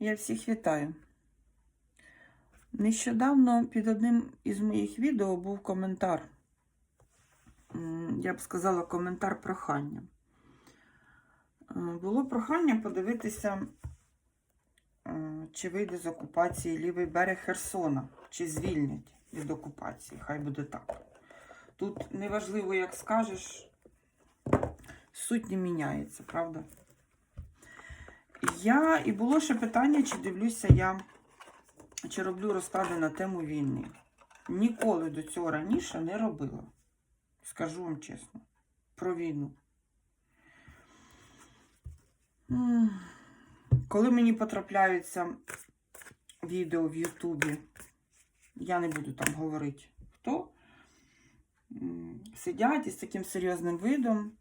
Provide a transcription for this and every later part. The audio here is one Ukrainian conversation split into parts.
Я всіх вітаю. Нещодавно під одним із моїх відео був коментар. Я б сказала, коментар прохання. Е, Було прохання подивитися, е, чи вийде з окупації лівий берег Херсона, чи звільнять від окупації. Хай буде так. Тут неважливо, як скажеш, суть не міняється, правда? Я і було ще питання, чи дивлюся я, чи роблю розклади на тему війни. Ніколи до цього раніше не робила. Скажу вам чесно. Про війну. Коли мені потрапляються відео в Ютубі, я не буду там говорити хто, сидять із таким серйозним видом,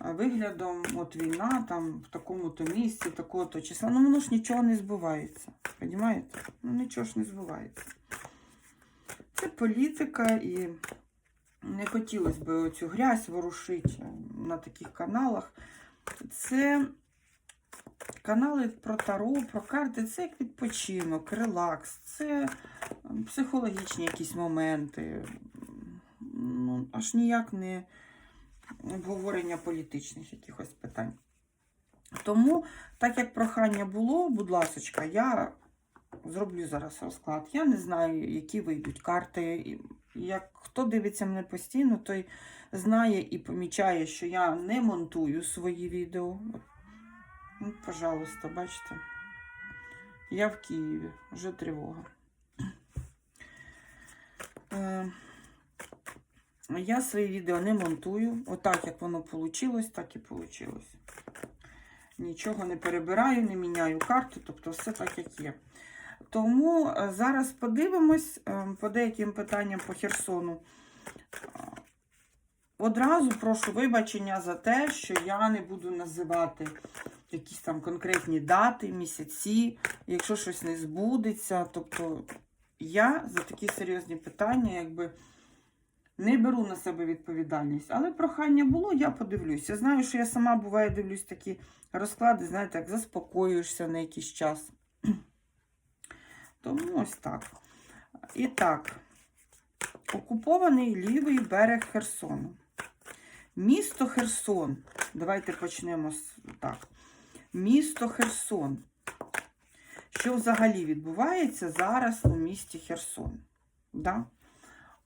виглядом, от війна там в такому-то місці, такого-то числа. Ну воно ж нічого не збувається. Понімаєте? Ну нічого ж не збувається. Це політика і не хотілося б оцю грязь ворушити на таких каналах. Це канали про таро, про карти, це як відпочинок, релакс, це ем, психологічні якісь моменти. Ну, аж ніяк не обговорення політичних якихось питань. Тому, так як прохання було, будь ласка, я зроблю зараз розклад. Я не знаю, які вийдуть карти. Як хто дивиться мене постійно, той знає і помічає, що я не монтую свої відео. Ну, пожалуйста, бачите. Я в Києві, вже тривога. Я свої відео не монтую. Отак, як воно вийшло, так і вийшло. Нічого не перебираю, не міняю карти, тобто все так, як є. Тому е, зараз подивимось е, по деяким питанням по Херсону. Е, Одразу прошу вибачення за те, що я не буду називати якісь там конкретні дати, місяці, якщо щось не збудеться. Тобто я за такі серйозні питання, якби не беру на себе відповідальність. Але прохання було, я подивлюся. Знаю, що я сама буває дивлюсь такі розклади, знаєте, як заспокоюєшся на якийсь час. Тому ось так. І так, окупований лівий берег Херсону. Місто Херсон. Давайте почнемо з так. Місто Херсон. Що взагалі відбувається зараз у місті Херсон? Да?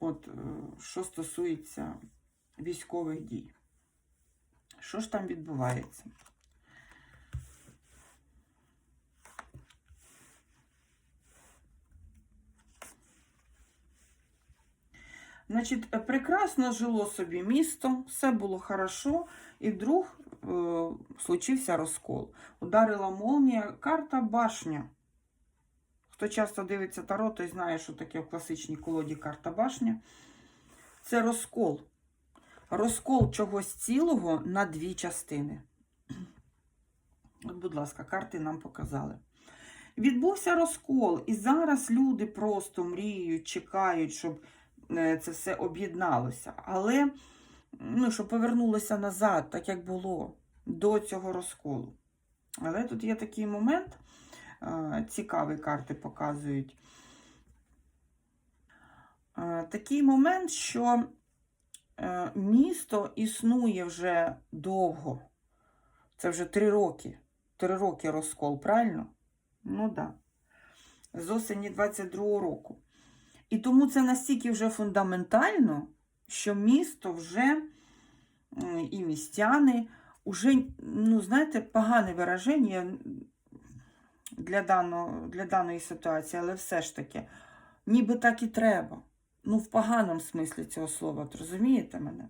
От, е, що стосується військових дій. Що ж там відбувається? Значить, е, прекрасно жило собі місто, все було хорошо, і вдруг е, случився розкол. Ударила молнія, карта башня. Хто часто дивиться таро, той знає, що таке в класичній колоді карта башня. Це розкол. Розкол чогось цілого на дві частини. От, будь ласка, карти нам показали. Відбувся розкол, і зараз люди просто мріють, чекають, щоб е, це все об'єдналося. Але ну, щоб повернулося назад, так як було до цього розколу. Але тут є такий момент, цікаві карти показують. Е, Такий момент, що е, місто існує вже довго. Це вже три роки. Три роки розкол, правильно? Ну так. Да. З осені 22-го року. І тому це настільки вже фундаментально, що місто вже і містяни вже, ну, знаєте, погане вираження для, дано, для даної ситуації, але все ж таки, ніби так і треба. Ну, в поганому смислі цього слова, розумієте мене?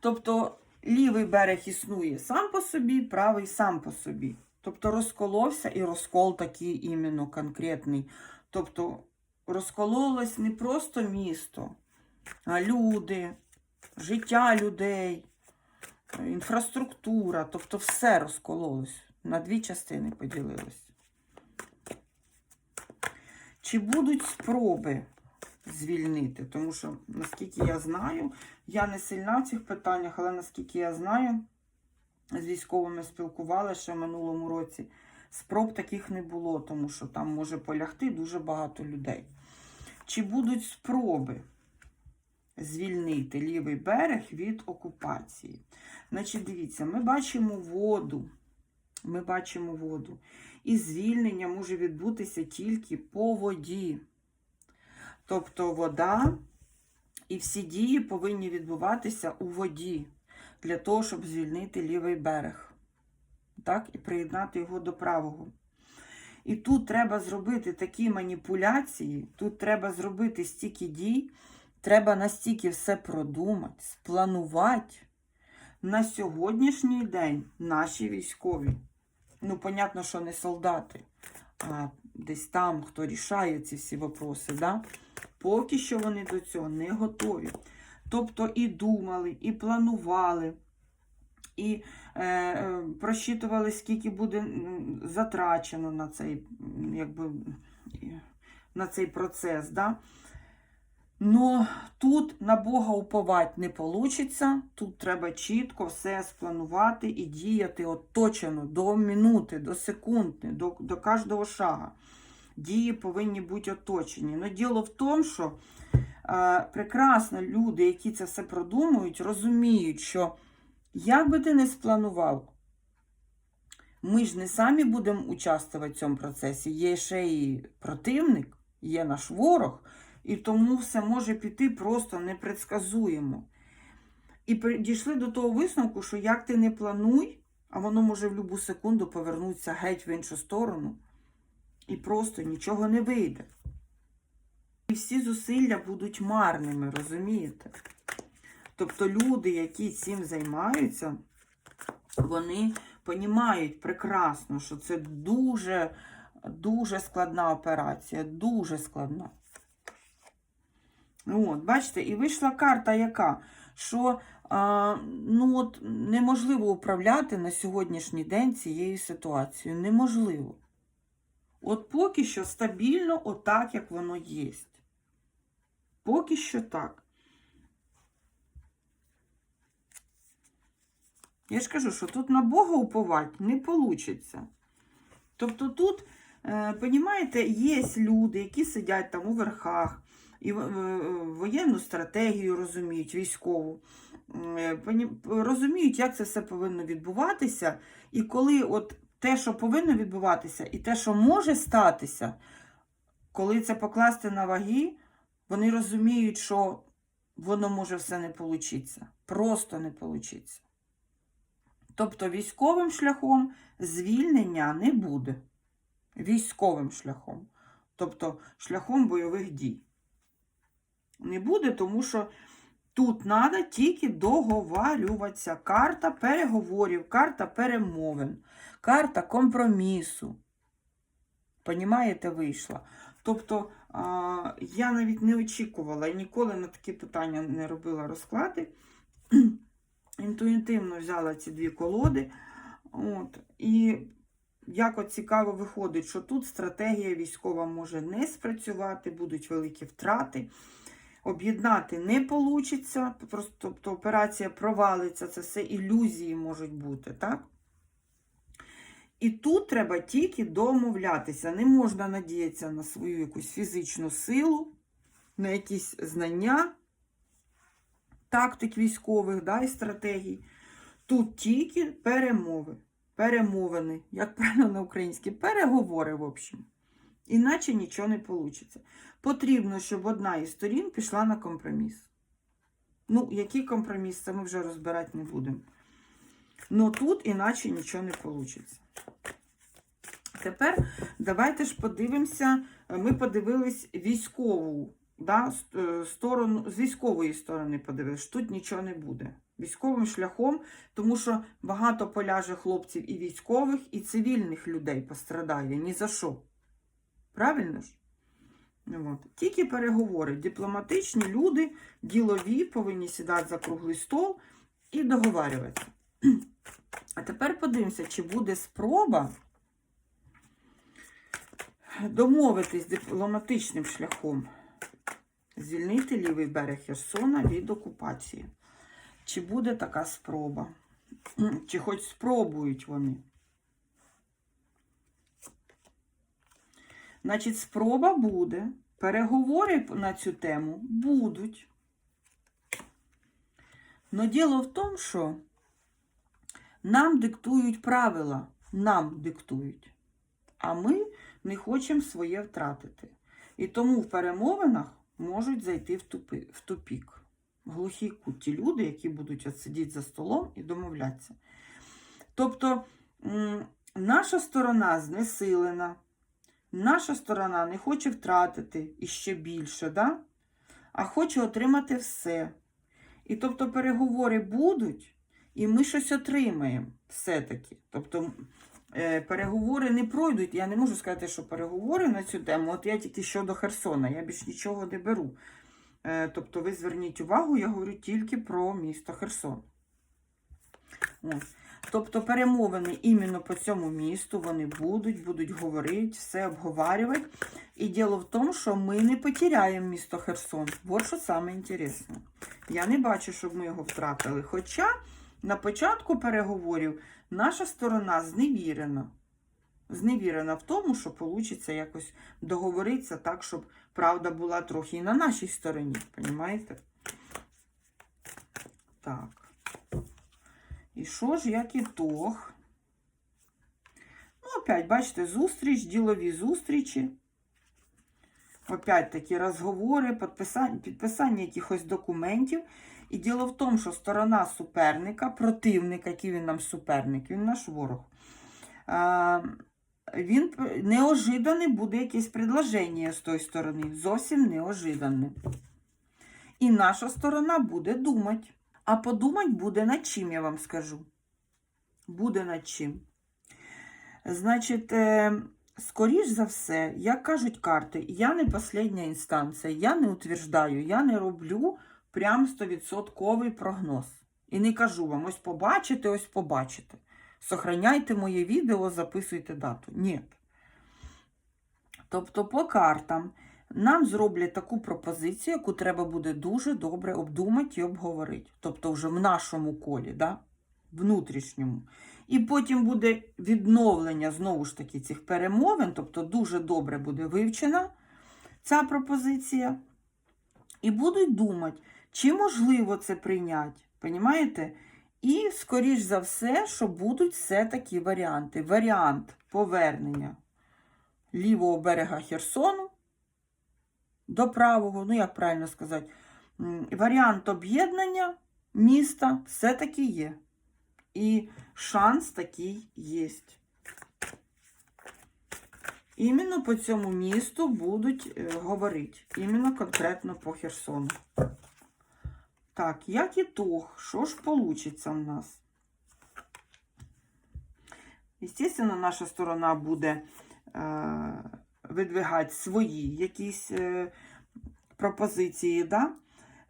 Тобто, лівий берег існує сам по собі, правий сам по собі. Тобто розколовся і розкол такий іменно конкретний. Тобто розкололось не просто місто, а люди, життя людей, інфраструктура. Тобто все розкололось. На дві частини поділилось. Чи будуть спроби звільнити? Тому що, наскільки я знаю, я не сильна в цих питаннях, але наскільки я знаю, з військовими спілкувалися ще в минулому році. спроб таких не було, тому що там може полягти дуже багато людей. Чи будуть спроби звільнити лівий берег від окупації? Значить, дивіться, ми бачимо воду. Ми бачимо воду. І звільнення може відбутися тільки по воді. Тобто вода і всі дії повинні відбуватися у воді для того, щоб звільнити лівий берег. Так, і приєднати його до правого. І тут треба зробити такі маніпуляції, тут треба зробити стільки дій, треба настільки все продумати, спланувати. На сьогоднішній день наші військові, ну, понятно, що не солдати, а десь там, хто рішає ці всі вопроси, да? поки що вони до цього не готові. Тобто і думали, і планували, і е, е, просчитували, скільки буде затрачено на цей, якби, на цей процес. Да? Но тут на Бога уповати не вийде. Тут треба чітко все спланувати і діяти оточено до минути, до секунди, до, до кожного шага. Дії повинні бути оточені. Но діло в тому, що е, прекрасно люди, які це все продумують, розуміють, що як би ти не спланував, ми ж не самі будемо участвувати в цьому процесі. Є ще і противник, є наш ворог, і тому все може піти просто непредсказуємо. І дійшли до того висновку, що як ти не плануй, а воно може в будь-яку секунду повернутися геть в іншу сторону, і просто нічого не вийде. І всі зусилля будуть марними, розумієте? Тобто люди, які цим займаються, вони розуміють прекрасно, що це дуже, дуже складна операція, дуже складна. От, бачите, і вийшла карта яка? Що а, ну, от, неможливо управляти на сьогоднішній день цією ситуацією. Неможливо. От поки що стабільно, отак, як воно є. Поки що так. Я ж кажу, що тут на Бога уповати не вийде. Тобто тут, е, понімаєте, є люди, які сидять там у верхах, і воєнну стратегію розуміють, військову, е, розуміють, як це все повинно відбуватися. І коли от те, що повинно відбуватися, і те, що може статися, коли це покласти на ваги, вони розуміють, що воно може все не получитися. Просто не получиться. Тобто військовим шляхом звільнення не буде. Військовим шляхом. Тобто шляхом бойових дій. Не буде, тому що тут треба тільки договарюватися. Карта переговорів, карта перемовин, карта компромісу. Понімаєте, вийшла. Тобто я навіть не очікувала і ніколи на такі питання не робила розклади. Інтуїтивно взяла ці дві колоди. От, і як от цікаво виходить, що тут стратегія військова може не спрацювати, будуть великі втрати. Об'єднати не вийде, просто тобто операція провалиться, це все ілюзії можуть бути, так? І тут треба тільки домовлятися. Не можна надіятися на свою якусь фізичну силу, на якісь знання тактик військових да, і стратегій. Тут тільки перемови, перемовини, як правильно на українській, переговори, в общем. Іначе нічого не вийде. Потрібно, щоб одна із сторін пішла на компроміс. Ну, який компроміс, це ми вже розбирати не будемо. Ну тут іначе нічого не вийде. Тепер давайте ж подивимося. Ми подивились військову да, е, сторону, з військової сторони подивились. Тут нічого не буде. Військовим шляхом, тому що багато поляже хлопців і військових, і цивільних людей пострадає. Ні за що. Правильно ж? Ну, От. Тільки переговори. Дипломатичні люди, ділові, повинні сідати за круглий стол і договарюватися. А тепер подивимося, чи буде спроба домовитись дипломатичним шляхом звільнити лівий берег Херсона від окупації. Чи буде така спроба? Чи хоч спробують вони? Значить, спроба буде, переговори на цю тему будуть. Но діло в тому, що нам диктують правила, нам диктують, а ми не хочемо своє втратити. І тому в перемовинах можуть зайти в, тупи, в тупік. В глухий кут люди, які будуть сидіти за столом і домовлятися. Тобто, наша сторона знесилена, наша сторона не хоче втратити іще більше, да? а хоче отримати все. І тобто переговори будуть, і ми щось отримаємо все-таки. Тобто е, переговори не пройдуть. Я не можу сказати, що переговори на цю тему. От я тільки щодо Херсона, я більш нічого не беру. Е, тобто, ви зверніть увагу, я говорю тільки про місто Херсон. Ось. Тобто перемовини іменно по цьому місту вони будуть, будуть говорити, все обговорювати. І діло в тому, що ми не потеряємо місто Херсон. Вот що саме інтересне. Я не бачу, щоб ми його втратили. Хоча на початку переговорів наша сторона зневірена. Зневірена в тому, що вийде якось договоритися так, щоб правда була трохи і на нашій стороні. Понімаєте? Так. І що ж, як ітог? Ну, опять, бачите, зустріч, ділові зустрічі. Опять такі розговори, підписання, підписання якихось документів. І діло в тому, що сторона суперника, противник, який він нам суперник, він наш ворог. А, він п- буде якесь предложення з тої сторони. Зовсім неожиданне. І наша сторона буде думати. А подумати буде над чим, я вам скажу. Буде над чим. Значить, е, скоріш за все, як кажуть карти, я не остання інстанція, я не утверждаю, я не роблю прям 100% прогноз. І не кажу вам, ось побачите, ось побачите. Сохраняйте моє відео, записуйте дату. Ні. Тобто, по картам нам зроблять таку пропозицію, яку треба буде дуже добре обдумати і обговорити. Тобто, вже в нашому колі, да? внутрішньому. І потім буде відновлення знову ж таки цих перемовин, тобто дуже добре буде вивчена ця пропозиція. І будуть думати, чи можливо це прийняти. Понімаєте? І, скоріш за все, що будуть все-таки варіанти. Варіант повернення лівого берега Херсону до правого, ну як правильно сказати, варіант об'єднання міста все-таки є. І шанс такий є. Іменно по цьому місту будуть е, говорити. Іменно конкретно по Херсону. Так, як ітог, що ж получиться в нас? Естественно, наша сторона буде е, видвигати свої якісь е, пропозиції, да?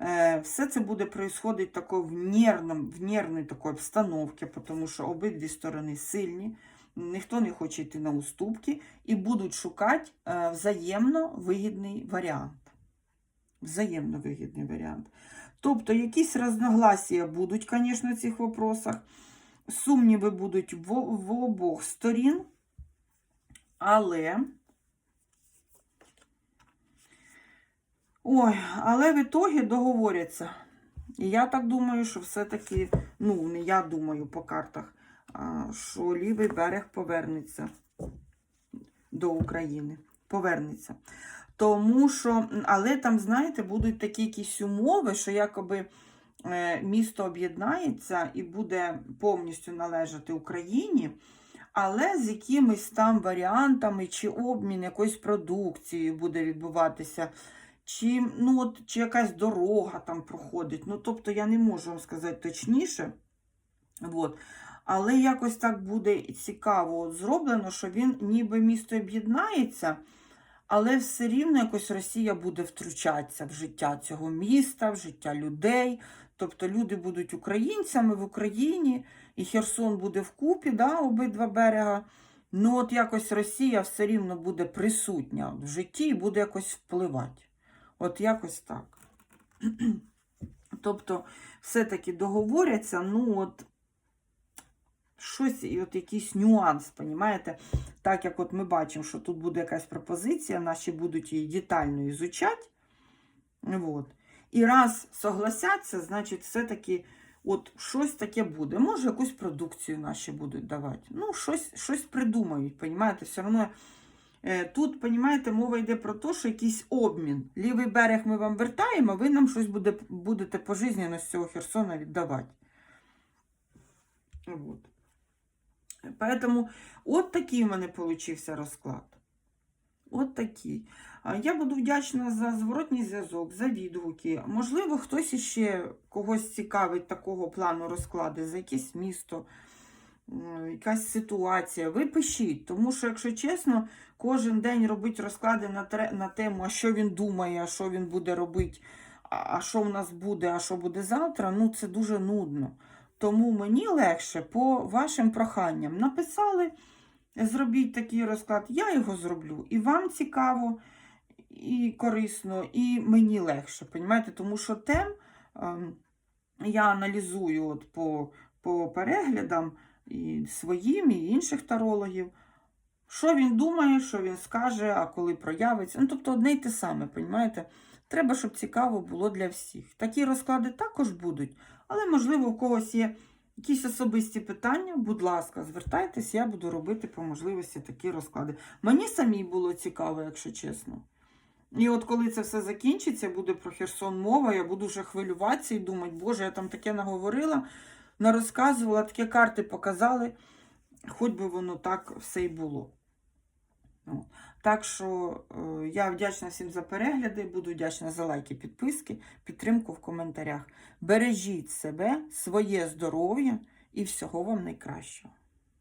Е, все це буде происходить тако в, нервном, в нервній такій обстановці, тому що обидві сторони сильні, ніхто не хоче йти на уступки і будуть шукати е, взаємно вигідний варіант. Взаємно вигідний варіант. Тобто якісь розногласія будуть, звісно, в цих вопросах. Сумніви будуть в, в обох сторін, але. Ой, але в ітогі договоряться. І я так думаю, що все-таки, ну, не я думаю по картах, що лівий берег повернеться до України. Повернеться. Тому що, але там, знаєте, будуть такі якісь умови, що якоби е, місто об'єднається і буде повністю належати Україні, але з якимись там варіантами, чи обмін якоюсь продукцією буде відбуватися, чи, ну, от, чи якась дорога там проходить. Ну, тобто я не можу вам сказати точніше. От. Але якось так буде цікаво зроблено, що він ніби місто об'єднається. Але все рівно якось Росія буде втручатися в життя цього міста, в життя людей. Тобто люди будуть українцями в Україні, і Херсон буде вкупі, да, обидва берега. Ну, от якось Росія все рівно буде присутня в житті і буде якось впливати. От якось так. Тобто, все-таки договоряться, ну от щось, і от якийсь нюанс, понімаєте? Так як от ми бачимо, що тут буде якась пропозиція, наші будуть її детально ізучати. Вот. І раз согласяться, значить, все-таки от щось таке буде. Може, якусь продукцію наші будуть давати. Ну, щось, щось придумають, понімаєте? Все одно тут, понімаєте, мова йде про те, що якийсь обмін. Лівий берег ми вам вертаємо, а ви нам щось буде, будете пожизненно з цього Херсона віддавати. Вот. Поэтому от такий в мене получився розклад. От такий. Я буду вдячна за зворотній зв'язок, за відгуки. Можливо, хтось іще когось цікавить такого плану розклади за якесь місто, якась ситуація. Ви пишіть, тому що, якщо чесно, кожен день робити розклади на, на тему, а що він думає, а що він буде робити, а а що в нас буде, а що буде завтра, ну це дуже нудно. Тому мені легше по вашим проханням написали, зробіть такий розклад, я його зроблю. І вам цікаво, і корисно, і мені легше. Понімаєте? Тому що тем ем, я аналізую от по, по переглядам і своїм, і інших тарологів. Що він думає, що він скаже, а коли проявиться. Ну, тобто одне й те саме, понімаєте? Треба, щоб цікаво було для всіх. Такі розклади також будуть, але, можливо, у когось є якісь особисті питання, будь ласка, звертайтесь, я буду робити по можливості такі розклади. Мені самій було цікаво, якщо чесно. І от коли це все закінчиться, буде про Херсон мова, я буду вже хвилюватися і думати, боже, я там таке наговорила, нарозказувала, такі карти показали, хоч би воно так все й було. Так що е, я вдячна всім за перегляди, буду вдячна за лайки, підписки, підтримку в коментарях. Бережіть себе, своє здоров'я і всього вам найкращого.